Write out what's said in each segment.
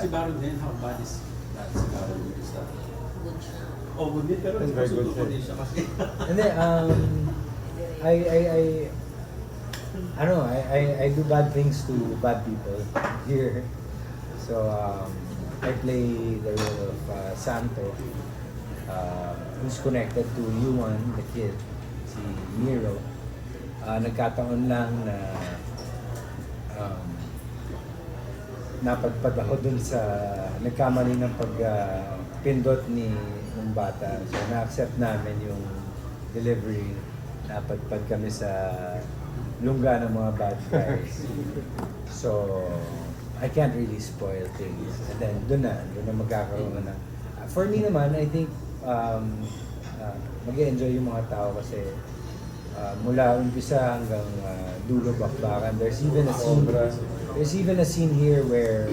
Si Baron din, how bad is that si Baron? Good siya. Oh, good din, pero That's very good, din siya kasi. Hindi, um, I, I, I, I don't know, I, I, I do bad things to bad people here. So, um, I play the role of uh, Santo, uh, who's connected to Yuan, the kid, si Miro. Uh, nagkataon lang na um, napadpad ako dun sa nagkamali ng pag uh, ni ng bata. So na-accept namin yung delivery. Napadpad kami sa lungga ng mga bad guys. So I can't really spoil things. And then doon na, doon na magkakaroon na. For me naman, I think um, uh, mag-enjoy yung mga tao kasi uh, mula umpisa hanggang uh, dulo bakbakan. There's even a scene. There's even a scene here where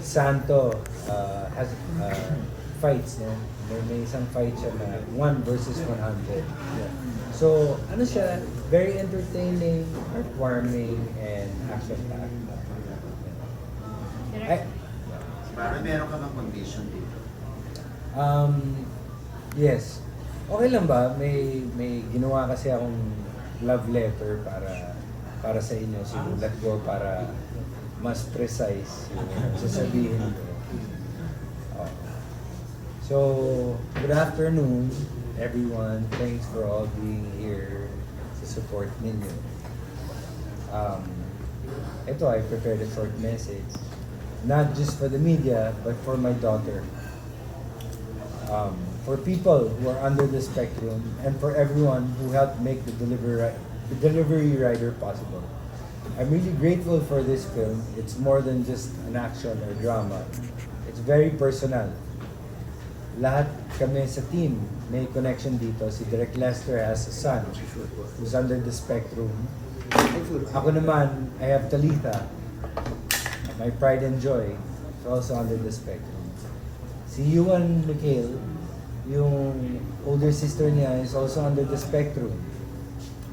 Santo uh, has uh, fights, no? May, may isang fight siya na 1 versus 100. So, ano siya, very entertaining, heartwarming, and action-packed. Ay, Parang meron ka bang condition dito? Um, yes. Okay lang ba? May may ginawa kasi akong love letter para para sa inyo. Sinulat ko para mas precise yung sasabihin ko. Oh. So, good afternoon everyone. Thanks for all being here to support ninyo. Um, ito, I prepared a short message. Not just for the media, but for my daughter um, for people who are under the spectrum and for everyone who helped make the delivery the delivery rider possible. I'm really grateful for this film. It's more than just an action or drama. It's very personal. Lahat kami sa team may connection dito. Si Direk Lester has a son who's under the spectrum. Ako naman, I have Talitha, my pride and joy, is also under the spectrum. Si Yuan Mikhail, yung older sister niya is also under the spectrum.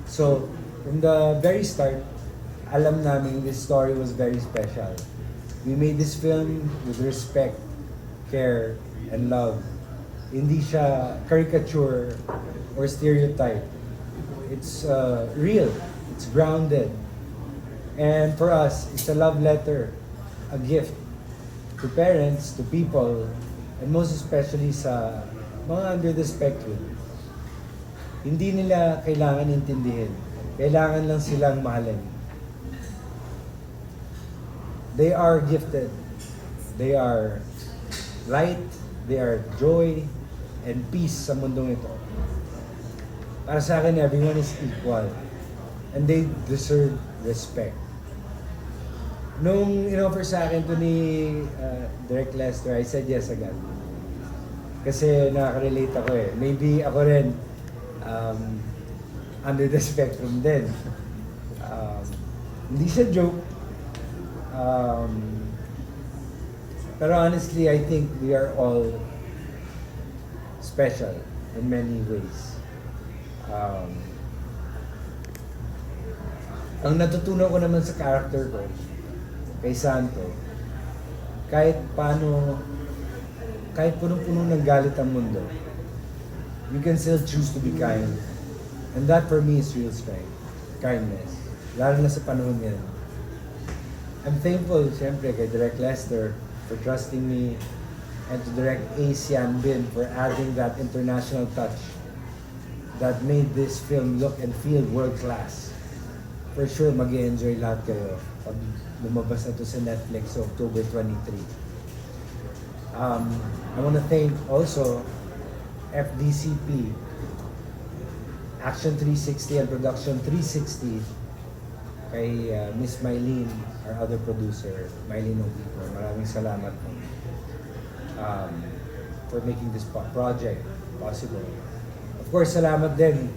So, from the very start, alam namin this story was very special. We made this film with respect, care, and love. Hindi siya caricature or stereotype. It's uh, real. It's grounded. And for us, it's a love letter, a gift to parents, to people, and most especially sa mga under the spectrum. Hindi nila kailangan intindihin. Kailangan lang silang mahalin. They are gifted. They are light, they are joy, and peace sa mundong ito. Para sa akin, everyone is equal. And they deserve respect. Nung in-offer sa akin to ni uh, Direct Lester, I said yes agad. Kasi nakaka-relate ako eh. Maybe ako rin um, under the spectrum din. Um, hindi siya joke. Um, pero honestly, I think we are all special in many ways. Um, ang natutunan ko naman sa character ko, kay Santo, kahit paano, kahit punong-puno ng galit ang mundo, you can still choose to be kind. And that for me is real strength. Kindness. Lalo na sa panahon ngayon. I'm thankful, siyempre, kay Direct Lester for trusting me and to Direct A. Sian Bin for adding that international touch that made this film look and feel world-class. For sure, mag enjoy lahat kayo pag lumabas na to sa Netflix sa October 23. Um, I want to thank also FDCP, Action 360 and Production 360 kay uh, Miss Mylene, our other producer, Mylene Obico. Maraming salamat po um, for making this project possible. Of course, salamat din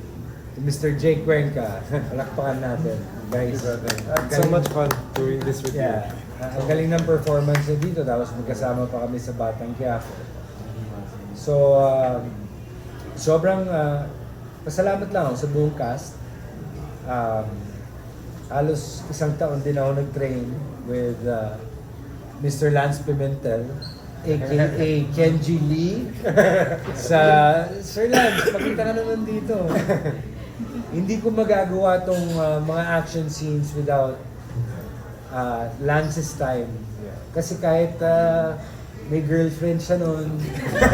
to Mr. Jake Cuenca. Palakpakan natin, guys. It's so much fun doing this with Yeah. Uh, ang galing ng performance niya dito. Tapos magkasama pa kami sa Batang Quiapo. So, um, sobrang uh, pasalamat lang ako sa buong cast. Um, halos isang taon din ako nag-train with uh, Mr. Lance Pimentel, aka Kenji Lee. sa Sir Lance, pakita ka naman dito. Hindi ko magagawa tong uh, mga action scenes without uh, Lance's time. Kasi kahit uh, may girlfriend siya noon,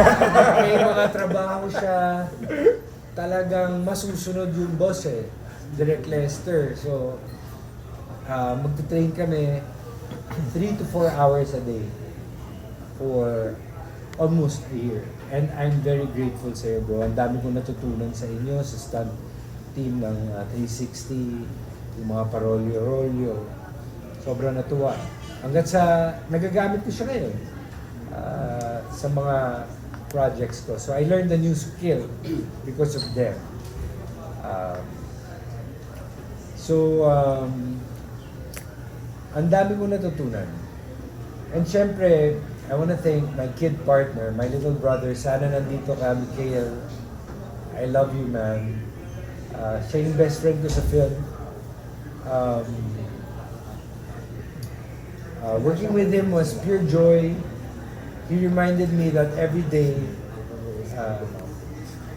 may mga trabaho siya, talagang masusunod yung boss eh. Direct Lester. So, uh, magte-train kami 3 to 4 hours a day for almost a year. And I'm very grateful sa iyo, bro. Ang dami kong natutunan sa inyo, sa stunt team ng uh, 360, yung mga parolyo-rolyo. Sobrang natuwa. Hanggat sa nagagamit ko siya ngayon uh, sa mga projects ko. So I learned a new skill because of them. Um, so, um, ang dami kong natutunan. And syempre, I want to thank my kid partner, my little brother. Sana nandito ka, Mikhail. I love you, man. Uh, siya yung best friend ko sa film. Um, uh, working with him was pure joy. He reminded me that every day, uh,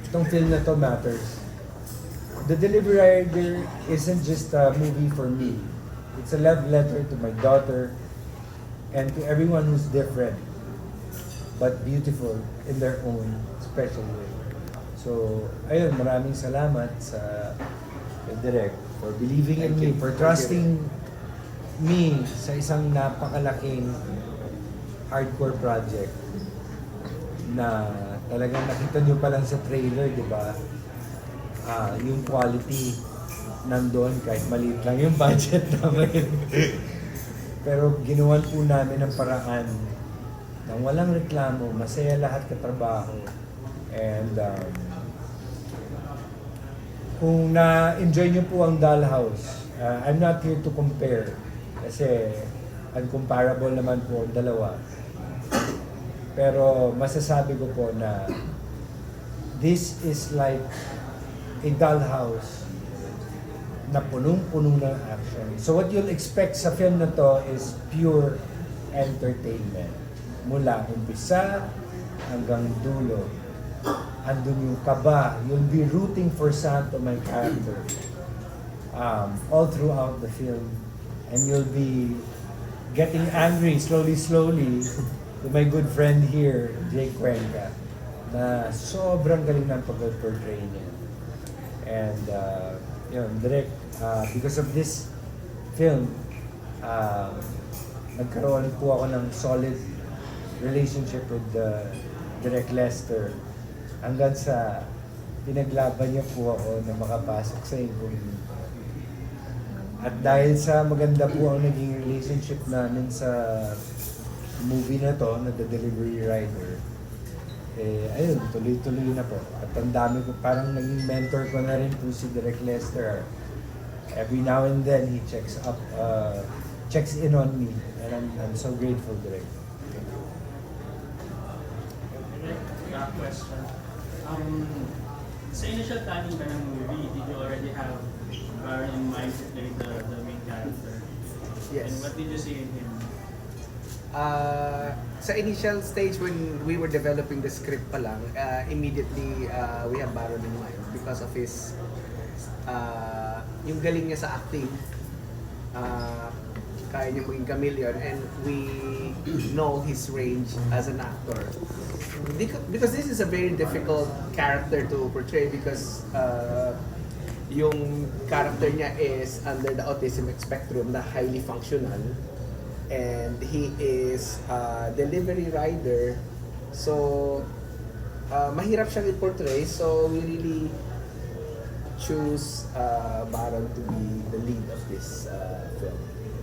itong film na to matters. The Delivery Rider isn't just a movie for me. It's a love letter to my daughter and to everyone who's different but beautiful in their own special way. So, ayun, maraming salamat sa Direk for believing in me, for trusting me sa isang napakalaking hardcore project na talagang nakita nyo pa lang sa trailer, di ba? Ah, yung quality nandoon kahit maliit lang yung budget namin. Pero ginawan po namin ang paraan nang walang reklamo, masaya lahat katrabaho. And um, kung na-enjoy nyo po ang Dollhouse, uh, I'm not here to compare kasi uncomparable naman po ang dalawa. Pero masasabi ko po na this is like a dollhouse na punong-puno ng action. So what you'll expect sa film na to is pure entertainment. Mula umpisa hanggang dulo. Andun yung kaba. You'll be rooting for Santo, my character. Um, all throughout the film. And you'll be getting angry slowly, slowly to my good friend here, Jake Cuenca, na sobrang galing ng pag-portray niya. And, uh, yun, direct, uh, because of this film, uh, nagkaroon po ako ng solid relationship with uh, Direct Lester hanggang sa pinaglaban niya po ako na makapasok sa Improving. At dahil sa maganda po ang naging relationship namin sa movie na to, na The Delivery Rider, eh, ayun, tuloy-tuloy na po. At ang dami ko, parang naging mentor ko na rin po si Direk Lester. Every now and then, he checks up, uh, checks in on me. And I'm, I'm so grateful, Direk. Back question. Um, sa initial planning ba ng movie, did you already have Baron in mind to play the, the main character? Yes. And what did you see in him? Uh, sa initial stage when we were developing the script pa lang, uh, immediately uh, we have Baron in mind because of his uh, yung galing niya sa acting. Uh, kaya niya maging chameleon and we know his range as an actor. Because this is a very difficult character to portray because uh, yung character niya is under the autism spectrum na highly functional and he is a delivery rider so uh, mahirap siyang i-portray so we really choose uh, Baron to be the lead of this uh, film.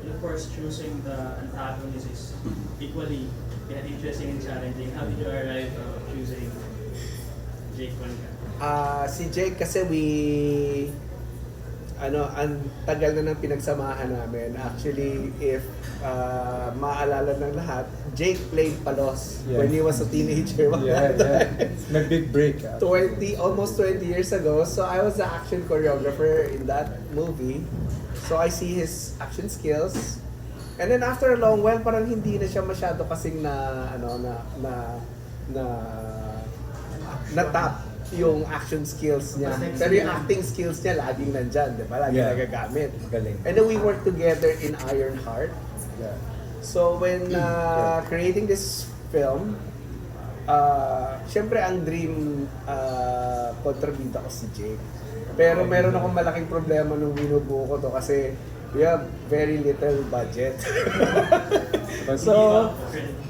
Of course, choosing the antagonist is equally interesting and challenging. How did you arrive at choosing Jake Cuenca? Ah, si Jake kasi we ano, ang tagal na ng pinagsamahan namin. Actually, if uh, maalala ng lahat, Jake played Palos Yeah. when he was a teenager. Yeah, yeah. My big break. ah. 20, almost 20 years ago. So I was the action choreographer in that movie. So I see his action skills. And then after a long while, parang hindi na siya masyado kasing na, ano, na, na, na, na top yung action skills niya. Pero yung acting skills niya, laging nandyan, di ba? Laging Yeah. nagagamit. Galing. And then we work together in Ironheart. Yeah. So when uh, creating this film, uh, syempre ang dream uh, kontrabida ko si Jake. Pero meron akong malaking problema nung binubuo ko to kasi we have very little budget. so,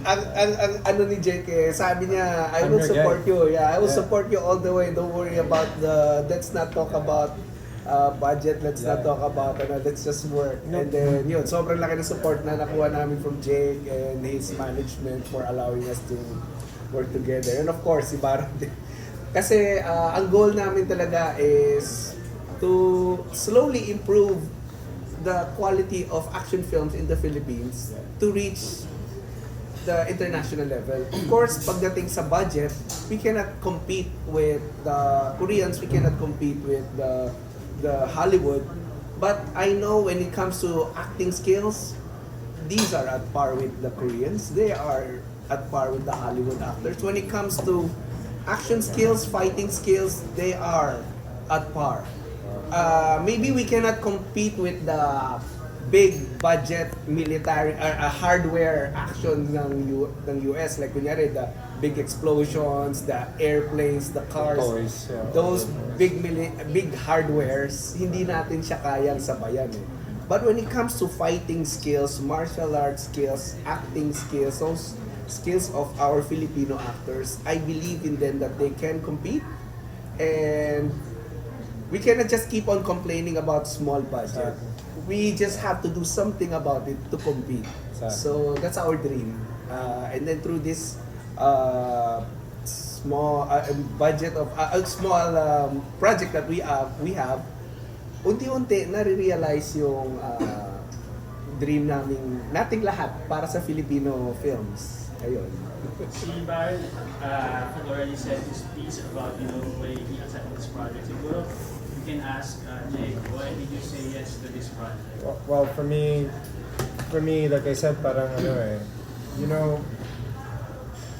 ang, ang, ang ano ni Jake eh, sabi niya, I will support guy." you. Yeah, I will Yeah. support you all the way. Don't worry about the, let's not talk about uh, budget, let's not Yeah. talk about, ano, let's just work. And then, yun, sobrang laki ng support na nakuha namin from Jake and his management for allowing us to work together. And of course, si Baron din. Kasi uh, ang goal namin talaga is to slowly improve the quality of action films in the Philippines to reach the international level. Of course, pagdating sa budget, we cannot compete with the Koreans, we cannot compete with the the Hollywood. But I know when it comes to acting skills, these are at par with the Koreans. They are at par with the Hollywood actors. When it comes to action skills, fighting skills, they are at par. Uh, maybe we cannot compete with the big budget military uh, uh, hardware action ng U- ng US like kunyari the big explosions, the airplanes, the cars, Toys, yeah. those big mili- big hardwares, hindi natin siya kayang sabayan eh. But when it comes to fighting skills, martial arts skills, acting skills, those skills of our Filipino actors, I believe in them that they can compete and we cannot just keep on complaining about small budget. Exactly. We just have to do something about it to compete. Exactly. So that's our dream. Uh, and then through this uh, small uh, budget of uh, a small um, project that we have, we have unti-unti nare-realize yung uh, dream namin nating lahat para sa Filipino films. Ayun. Si Baron uh, had already said his piece about, you know, why he accepted this project. Siguro, can ask uh, Jake, why did you say yes to this project? Well, well, for me, for me, like I said, parang ano eh, you know,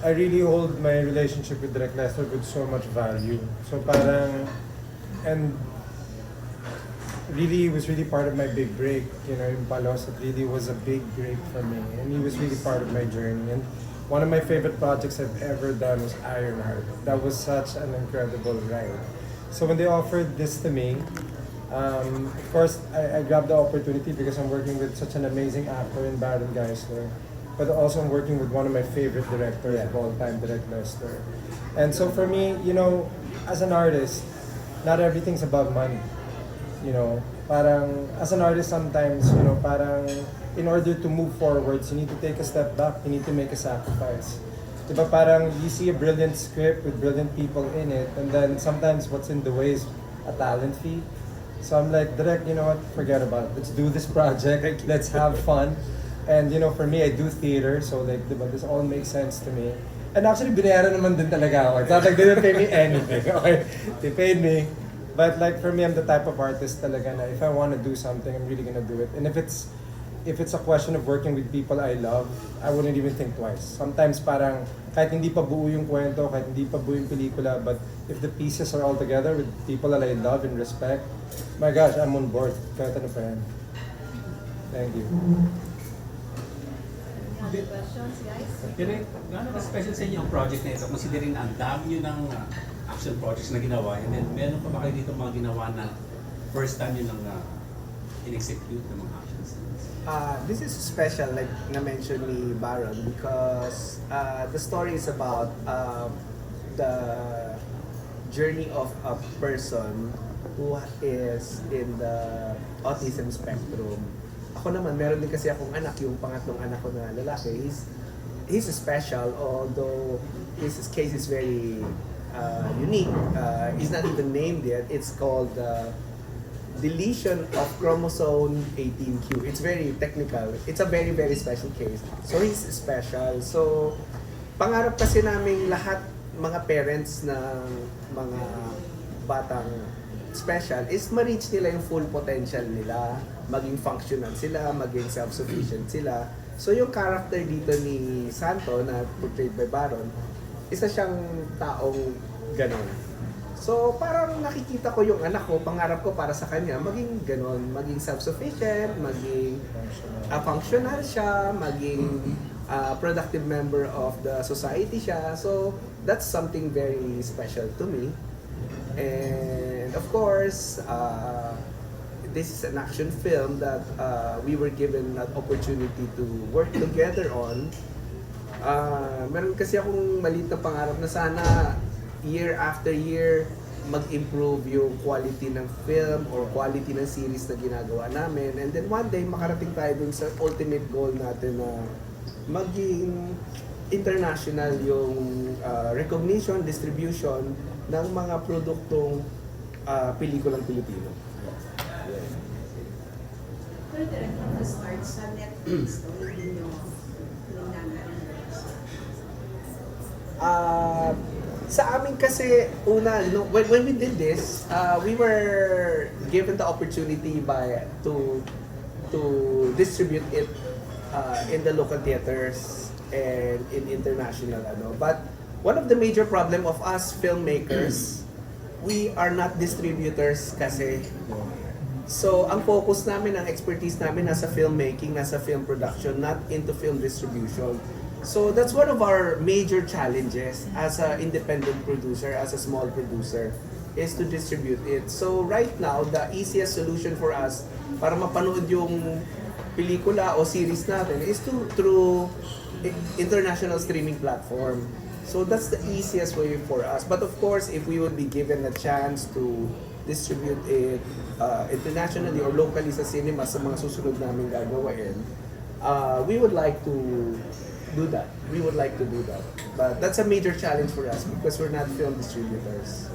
I really hold my relationship with Direk Lester with so much value. So parang, and really, he was really part of my big break. You know, in Palos, it really was a big break for me. And he was really part of my journey. And one of my favorite projects I've ever done was Ironheart. That was such an incredible ride. So when they offered this to me, um, of course, I, I grabbed the opportunity because I'm working with such an amazing actor in Baron Geisler. But also I'm working with one of my favorite directors of all time, Direk Lester. And so for me, you know, as an artist, not everything's about money. You know, parang as an artist sometimes, you know, parang in order to move forwards, you need to take a step back, you need to make a sacrifice. Parang you see a brilliant script with brilliant people in it, and then sometimes what's in the way is a talent fee. So I'm like, direct, you know what, forget about it. Let's do this project, let's have fun. And you know, for me, I do theater, so like, diba, this all makes sense to me. And actually, binayaran naman din talaga ako. It's not like they didn't pay me anything, okay? They paid me. But like for me, I'm the type of artist talaga na if I want to do something, I'm really gonna do it. And if it's if it's a question of working with people I love, I wouldn't even think twice. Sometimes parang kahit hindi pa buo yung kwento, kahit hindi pa buo yung pelikula, but if the pieces are all together with people that I love and respect, my gosh, I'm on board. Kahit ano pa yan. Thank you. Other questions, guys? Direk, gaano ka special sa inyo ang project na ito? Considering na ang dami nyo ng uh, action projects na ginawa, and then meron pa ba kayo dito mga ginawa na first time nyo nang uh, in-execute ng mga action? Uh, this is special, like na-mention ni Baron, because uh, the story is about uh, the journey of a person who is in the autism spectrum. Ako naman, meron din kasi akong anak, yung pangatlong anak ko na lalaki. He's, he's special, although his case is very uh, unique. Uh, he's not even named yet. It's called uh, deletion of chromosome 18q. It's very technical. It's a very, very special case. So, he's special. So, pangarap kasi namin lahat mga parents ng mga batang special is ma-reach nila yung full potential nila. maging functional sila, maging self-sufficient sila. So yung character dito ni Santo na portrayed by Baron, isa siyang taong ganon. So parang nakikita ko yung anak ko, pangarap ko para sa kanya, maging ganon, maging self-sufficient, maging uh, functional siya, maging uh, productive member of the society siya. So that's something very special to me. And of course, uh, this is an action film that uh, we were given an opportunity to work together on. Uh, meron kasi akong maliit na pangarap na sana year after year mag-improve yung quality ng film or quality ng series na ginagawa namin. And then one day, makarating tayo dun sa ultimate goal natin na maging international yung uh, recognition, distribution ng mga produktong uh, pelikulang Pilipino. Pero direct from the start sa Netflix to, hindi nyo ninangarap. Uh, sa amin kasi, una, no, when, when we did this, uh, we were given the opportunity by to to distribute it uh, in the local theaters and in international ano. But one of the major problem of us filmmakers, we are not distributors kasi. So, ang focus namin, ang expertise namin nasa filmmaking, nasa film production, not into film distribution. So, that's one of our major challenges as an independent producer, as a small producer, is to distribute it. So, right now, the easiest solution for us para mapanood yung pelikula o series natin is to through international streaming platform. So that's the easiest way for us. But of course, if we would be given a chance to distribute it uh, internationally or locally sa cinema sa mga susunod namin gagawin, uh, we would like to do that. We would like to do that. But that's a major challenge for us because we're not film distributors.